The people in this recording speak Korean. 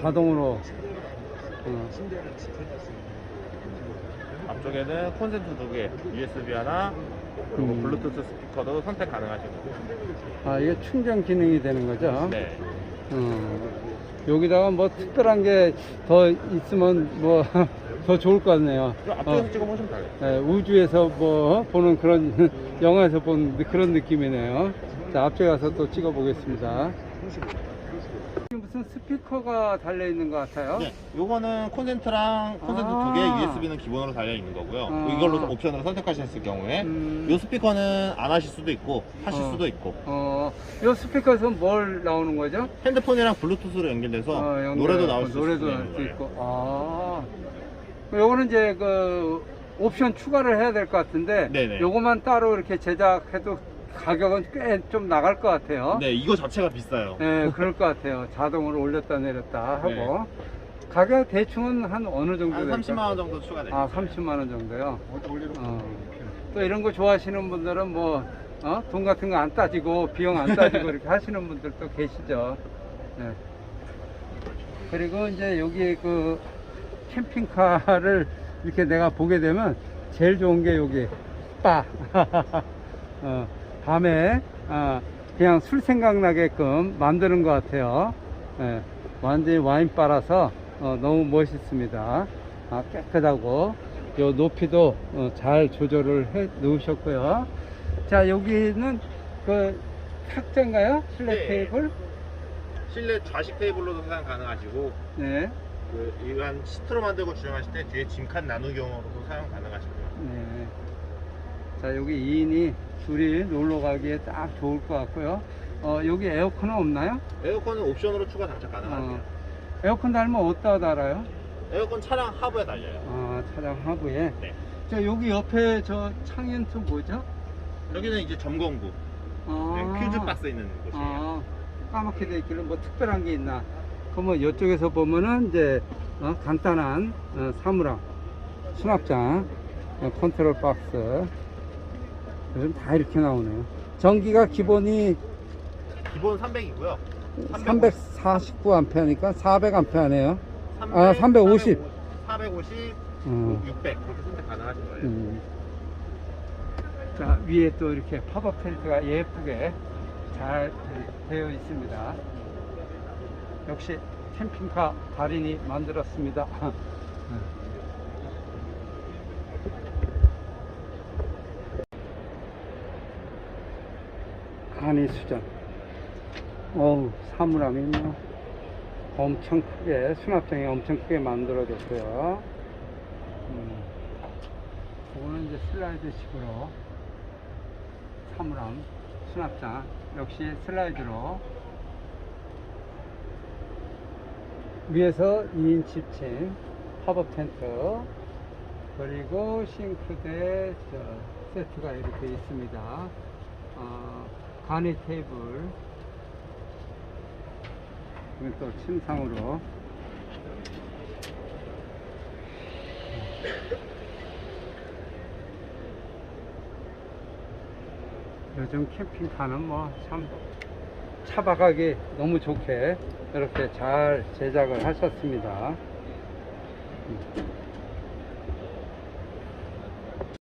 자동으로 어, 앞쪽에는 콘센트 두 개, USB 하나, 그리고 음. 블루투스 스피커도 선택 가능하시고. 아 이게 충전 기능이 되는 거죠? 네. 어, 여기다가 뭐 특별한 게 더 있으면 뭐 더 좋을 것 같네요. 그 앞쪽에서 어, 찍어보시면 돼요. 네, 우주에서 뭐 보는 그런 영화에서 본 그런 느낌이네요. 자 앞에 가서 또 찍어 보겠습니다. 무슨 스피커가 달려 있는 것 같아요. 네, 요거는 콘센트랑 콘센트 아. 두 개, USB는 기본으로 달려 있는 거고요. 아. 이걸로 옵션으로 선택하셨을 경우에 음. 요 스피커는 안 하실 수도 있고 하실 어. 수도 있고 어, 이 스피커에서 뭘 나오는 거죠? 핸드폰이랑 블루투스로 연결돼서 어, 연결. 노래도 나올 어, 수 노래도 있는 거예요. 있고. 아. 요거는 이제 그 옵션 추가를 해야 될 것 같은데 네네. 요거만 따로 이렇게 제작해도 가격은 꽤 좀 나갈 것 같아요. 네, 이거 자체가 비싸요. 네, 그럴 것 같아요. 자동으로 올렸다 내렸다 하고. 네. 가격 대충은 한 어느 정도 한 될까요? 30만 원 정도 추가돼요. 아, 30만 원 정도요. 어. 또 이런 거 좋아하시는 분들은 뭐, 어? 돈 같은 거 안 따지고, 비용 안 따지고 이렇게 하시는 분들도 계시죠. 네. 그리고 이제 여기 그 캠핑카를 이렇게 내가 보게 되면 제일 좋은 게 여기 바. 어, 밤에 아, 그냥 술 생각나게끔 만드는 것 같아요. 예, 완전히 와인바라서 어, 너무 멋있습니다. 아, 깨끗하고 요 높이도 어, 잘 조절을 해 놓으셨고요. 자 여기는 그 탁자인가요? 실내 네. 테이블? 실내 좌식 테이블로도 사용 가능하시고 네. 그 일반 시트로 만들고 주행하실 때 뒤에 짐칸 나누경으로도 사용 가능하시고요. 네. 자 여기 2인이 둘이 놀러 가기에 딱 좋을 것 같고요. 어, 여기 에어컨은 없나요? 에어컨은 옵션으로 추가 장착 가능하세요. 어, 에어컨 달면 어디다 달아요? 에어컨 차량 하부에 달려요. 아, 차량 하부에. 네. 자, 여기 옆에 저 창엔 또 뭐죠? 여기는 이제 점검구, 아, 네, 퓨즈 박스 있는 곳이에요. 아, 까맣게 돼 있길래 뭐 특별한 게 있나? 그러면 이쪽에서 보면은 이제 어, 간단한 어, 사물함, 수납장, 어, 컨트롤 박스. 요즘 다 이렇게 나오네요. 전기가 기본이 기본 300이고요. 349A니까 400A네요. 아, 350. 450, 어. 600 그렇게 선택 가능하신 거예요. 음. 자 위에 또 이렇게 팝업 텐트가 예쁘게 잘 되어 있습니다. 역시 캠핑카 달인이 만들었습니다. 간이 수전. 어우 사물함이 뭐 엄청 크게 수납장이 엄청 크게 만들어졌고요. 음. 이거는 이제 슬라이드 식으로 사물함 수납장 역시 슬라이드로 위에서 2인 집층 팝업 텐트 그리고 싱크대 저, 세트가 이렇게 있습니다 어, 간이 테이블 이건 또 침상으로 요즘 캠핑카는 뭐 참 차박하기 너무 좋게 이렇게 잘 제작을 하셨습니다. 음.